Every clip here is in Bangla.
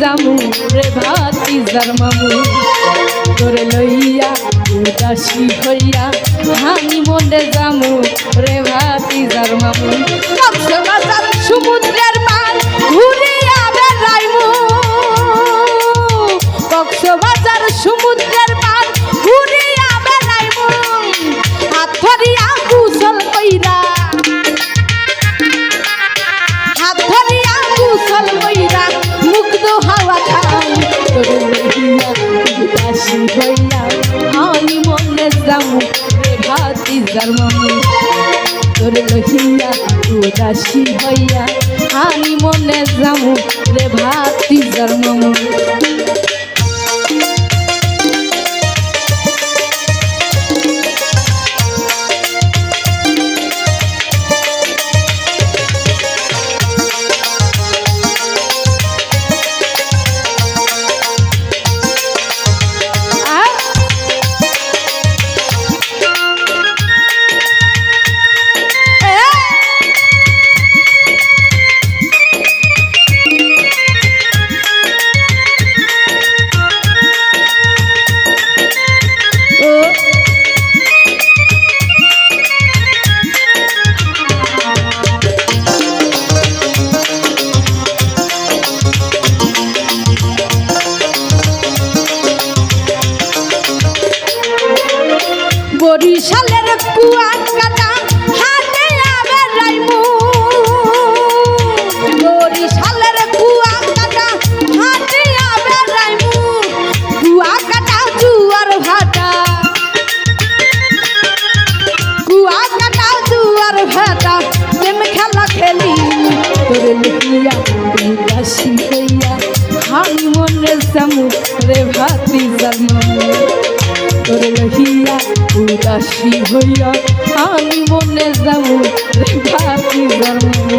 জামু রে ভাতি জারমামু তোরে লইয়া উদাসী হইয়া হানি মনে জামু রে ভাতি জারমামু সব বললাম আমি মনে যাব ভাতি জার্মানি। তোর লহিয়া উদাসী হইয়া, আমি মনে যাব রে ভাতি জার্মানি। ভেটা প্রেম খেলা খেলি। তোরে লুকিয়া বিদাসী হইয়া, আমি মনে সামু রে ভাতি জানো তোরে লহিয়া উদাসী হইয়া, আমি মনে যাব রে ভাতি জানো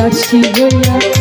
কাশি হইয়া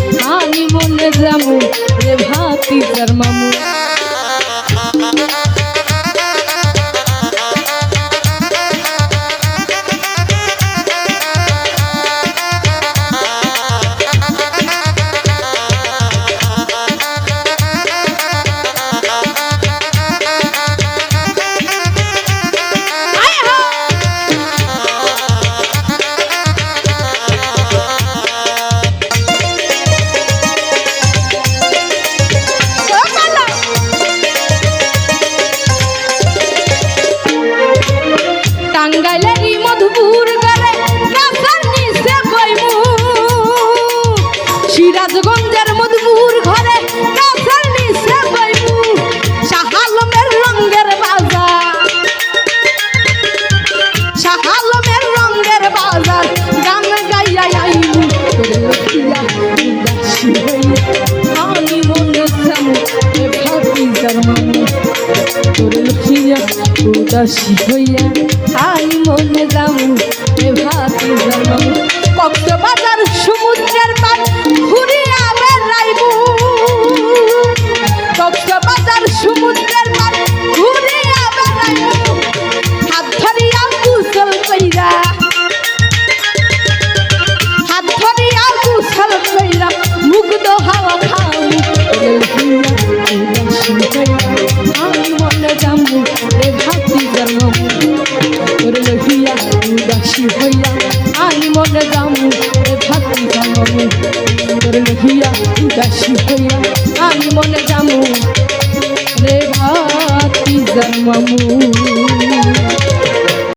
রসি হইয়া ঠাই মনে যাও এ ভাত জন্ম। that she pay